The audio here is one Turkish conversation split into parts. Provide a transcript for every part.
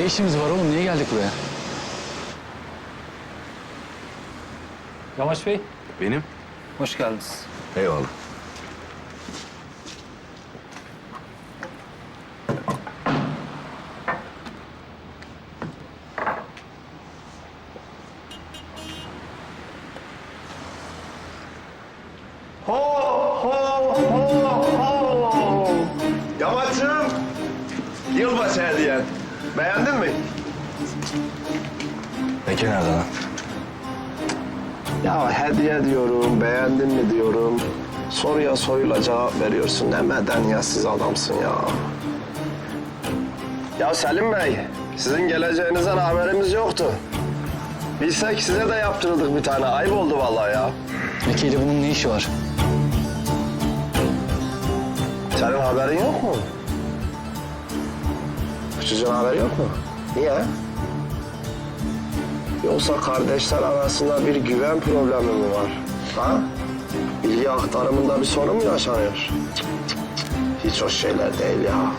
Ne işimiz var oğlum? Niye geldik buraya? Yamaç Bey. Benim? Hoş geldiniz. Eyvallah. Ho ho ho ho. Beğendin mi? Peki nerede lan? Ya hediye diyorum, beğendin mi diyorum. Soruya soruyla cevap veriyorsun. Ne medeniyetsiz adamsın ya. Ya Selim Bey, sizin geleceğinizden haberimiz yoktu. Bilsek size de yaptırırdık bir tane. Ayıp oldu vallahi ya. Meke ile bunun ne işi var? Senin haberin yok mu? Küçücüğün haberi yok mu? Niye? Yoksa kardeşler arasında bir güven problemi mi var? Ha? Bilgi aktarımında bir sorun mu yaşanıyor? Hiç hoş şeyler değil ya.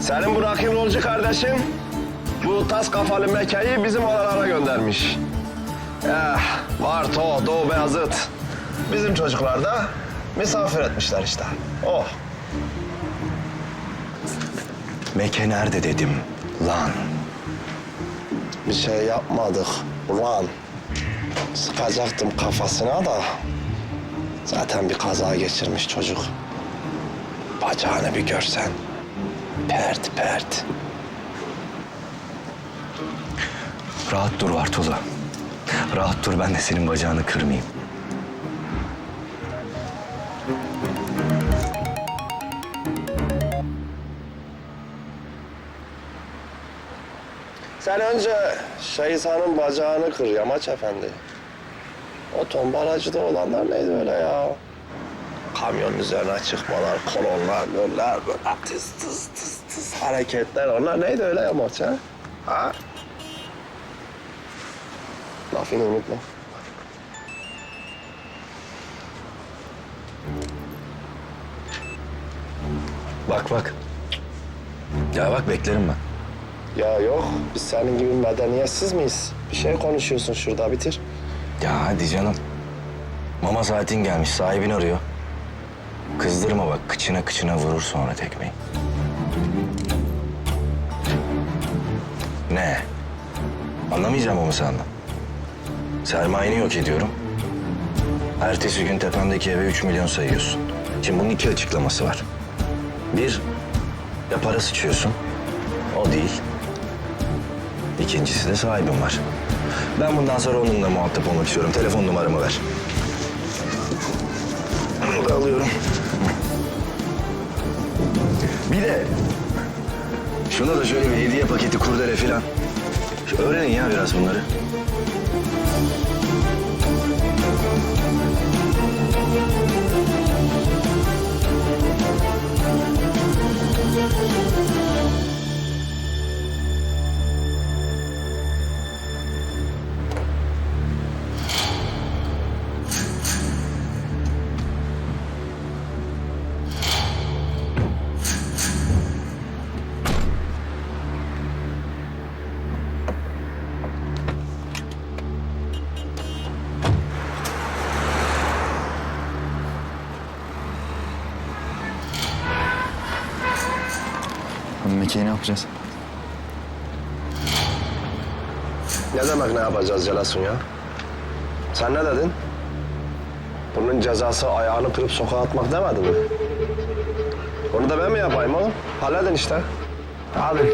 Senin bu rock'n'rollcu kardeşin bu tas kafalı mekayı bizim oralara göndermiş. Eh, Varto, Doğu Beyazıt. Bizim çocuklar da misafir etmişler işte. Oh. Meke nerede dedim lan. Bir şey yapmadık ulan. Sıkacaktım kafasına da. Zaten bir kaza geçirmiş çocuk. Bacağını bir görsen. Pert pert. Rahat dur Vartolu. Rahat dur ben de senin bacağını kırmayayım. Sen önce şeytanın bacağını kır Yamaç Efendi. O tombalacıda olanlar neydi öyle ya? Kamyonun üzerine çıkmalar, kolonlar, göller, böyle tıs tıs tıs tıs hareketler. Onlar neydi öyle Yamaç ha? Ha? Lafını unutma. Bak bak. Ya bak beklerim ben. Ya yok, biz senin gibi medeniyetsiz miyiz? Bir şey konuşuyorsun şurada, bitir. Ya hadi canım. Mama saatin gelmiş sahibin arıyor. Kızdırma bak kıçına kıçına vurur sonra tekmeyi. Ne? Anlamayacağım mı sandın? Sermayeni yok ediyorum. Ertesi gün tepemdeki eve 3 milyon sayıyorsun. Şimdi bunun iki açıklaması var. Bir, ya para sıçıyorsun. O değil. İkincisi de sahibim var. Ben bundan sonra onunla muhatap olmak istiyorum. Telefon numaramı ver. Bunu da alıyorum. Bir de şuna da şöyle bir hediye paketi kurdele falan. Şu Öğrenin ya biraz bunları. Meke'yi ne yapacağız? Ne demek ne yapacağız Celasun ya? Sen ne dedin? Bunun cezası ayağını kırıp sokağa atmak demedin mi? Onu da ben mi yapayım oğlum? Halledin işte. Hadi.